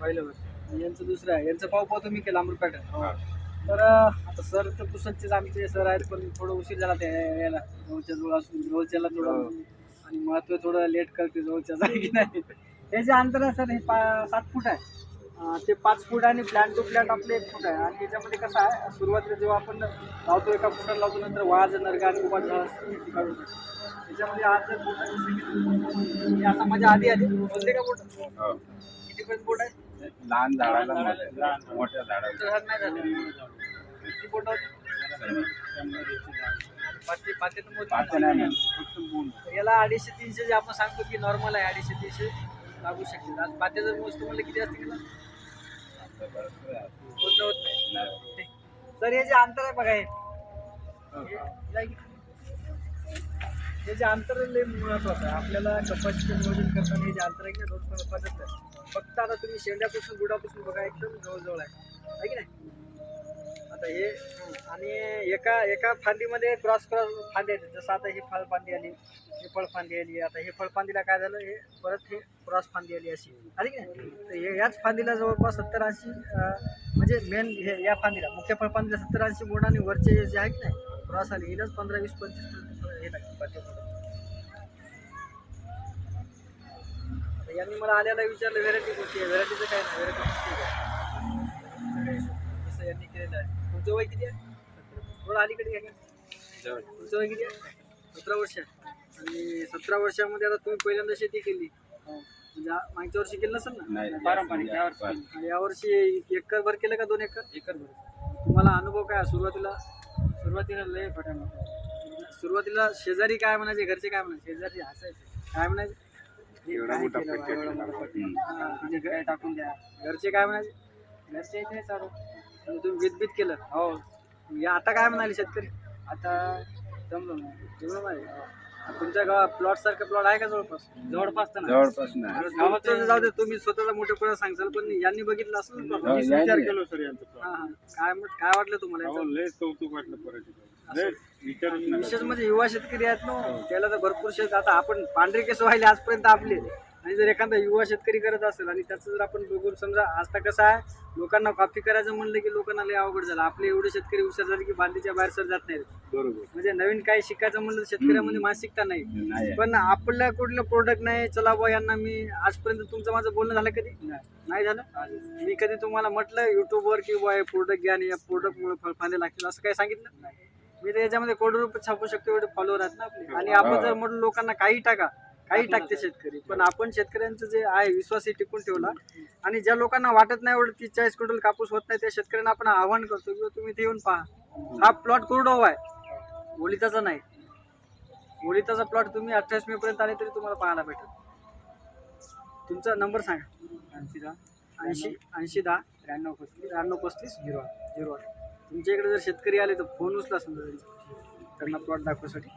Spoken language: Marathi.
पहिलं वर्ष यांचं दुसरं आहे. यांचं पाव पाव तुम्ही केलं अमृत पॅटर्न हा. तर आता सर तर पुसतचेच आमचे सर आहेत पण थोडं उशीर झाला ते याला जवळच्या जवळ असून जवळच्याला थोडं हो. आणि महत्त्व थोडं लेट करते जवळच्या जागी की नाही जे अंतर आहे सर हे पा सात फूट आहे. ते पाच फूट आणि फ्लॅट टू फ्लॅट आपले एक फूट आहे. आणि याच्यामध्ये कसं आहे सुरुवातीला जेव्हा आपण लावतो एका फुटाला लावतो नंतर वाज नरगा आणि उभा झाला काढून. त्याच्यामध्ये आज जर आहे, आता माझ्या आधी आली. बोलते का बोट बोट आहे? लहान झाडाला मोठ्या मोठ्या झाडाला. नाही झालं. किती बोट होती पाचशे पाचशे तर मोजून पाच नाही म्हणत, फक्त बोंड. याला अडीचशे तीनशे जे आपण सांगतो की नॉर्मल आहे अडीचशे तीनशे लागू शकते आज पाचशे जर मोजतो म्हणलं किती असते बरंच आहे. होत नाही. नाही. तर हे जे अंतर आहे बघा हे. हे-. हे जे अंतर लय महत्वाचं आहे. आपल्याला कपाशीचे नियोजन करताना हे जे अंतर आहे की रोज पद्धत आहे. फक्त आता तुम्ही शेंड्यापासून गुडापासून बघा एकदम जवळजवळ आहे. आहे की नाही? आता हे आणि एका एका फांदीमध्ये क्रॉस क्रॉस फांदी आहेत. जसं आता ही फळ फांदी आली हे फळ फांदी आली आता हे फळ फांदीला काय झालं? हे परत हे क्रॉस फांदी आली अशी. आली की नाही? तर हे याच फांदीला जवळपास सत्तर ऐंशी म्हणजे मेन हे या फांदीला मुख्य फळ फांदीला सत्तर ऐंशी बोर्ड आणि वरचे जे आहे की नाही क्रॉस आली हिलाच पंधरा वीस पंचवीस हे लागते यांनी मला आल्याला विचारलं व्हेरायटी कोणती आहे? व्हेरायटीचं काय नाही व्हेरायटी जसं यांनी केलेलं आहे. तुमचं वय किती आहे? थोडं अलीकडे घ्या का? तुमचं वय किती आहे? सतरा वर्ष आहे. आणि सतरा वर्षामध्ये आता तुम्ही पहिल्यांदा शेती केली. म्हणजे मागच्या वर्षी केलं नसेल ना? नाही पारंपरिक या वर्षी. आणि यावर्षी एकर भर केलं का दोन एकर? एकर भर तुम्हाला अनुभव काय आहे? सुरुवातीला? सुरुवातीला लय फटाण सुरुवातीला शेजारी काय म्हणायचे? घरचे काय म्हणायचे? शेजारी हसायचे. काय म्हणायचे? एवढा मोठा टाकून द्या. घरचे काय म्हणायचे घरचे इथे चालू. आणि तुम्ही बीत केलं? हो. या आता काय म्हणाले शेतकरी? आता जमलो जमलो नाही तुमच्या गावात प्लॉट सारखं प्लॉट आहे का जवळपास? जवळपास तर नाही. जवळपास नाही. गावाचं जाऊ दे तुम्ही स्वतःचा मोठेपणा सांगसाल पण यांनी बघितलं असं हो, यांनी- सर यांचं हा हा. काय म्हट- काय वाटलं तुम्हाला याचं? लय कौतुक वाटलं परत लय विचारूच विशेष म्हणजे युवा शेतकरी आहेत ना त्याला तर भरपूर शेत आता आपण पांढरे केस व्हायले आजपर्यंत आपले. आणि जर एखादा युवा शेतकरी करत असेल आणि त्याचं जर आपण बघून समजा आता कसं आहे लोकांना कॉपी करायचं म्हणलं की लोकांना लय अवघड झालं. आपले एवढे शेतकरी हुशार झाले की बांधीच्या बाहेर सर जात नाहीत. बरोबर. म्हणजे नवीन काही शिकायचं म्हणलं तर शेतकऱ्यामध्ये मानसिकता नाही. नाही. पण आपल्या कुठलं प्रोडक्ट नाही चला बुवा यांना मी आजपर्यंत तुमचं माझं बोलणं झालं कधी? नाही. झालं? मी कधी तुम्हाला म्हटलं युट्यूबवर की बुवा हे प्रोडक्ट घ्या आणि या प्रोडक्टमुळे फळफांदे लागतील असं काही सांगितलं? मी तर याच्यामध्ये करोड रुपये छापू शकतो एवढे फॉलोअर आहेत ना आपले. आणि आपण जर म्हटलं लोकांना काही टाका काही टाकते शेतकरी. पण आपण शेतकऱ्यांचं जे आहे विश्वास हे टिकून ठेवला. आणि ज्या लोकांना वाटत नाही एवढं तीस चाळीस क्विंटल कापूस होत नाही त्या शेतकऱ्यांना आपण आव्हान करतो की तुम्ही इथे येऊन पहा. हा प्लॉट कोरडो आहे ओलिताचा नाही. ओलिताचा प्लॉट तुम्ही अठ्ठावीस मे पर्यंत आले तरी तुम्हाला पाहायला भेटेल. तुमचा नंबर सांगा. ऐंशी दहा. ऐंशी ऐंशी दहा. त्र्याण्णव पस्तीस. त्र्याण्णव पस्तीस. झिरो आठ. झिरो आठ. तुमच्या इकडे जर शेतकरी आले तर फोन उचला समजा त्यांना प्लॉट दाखवासाठी.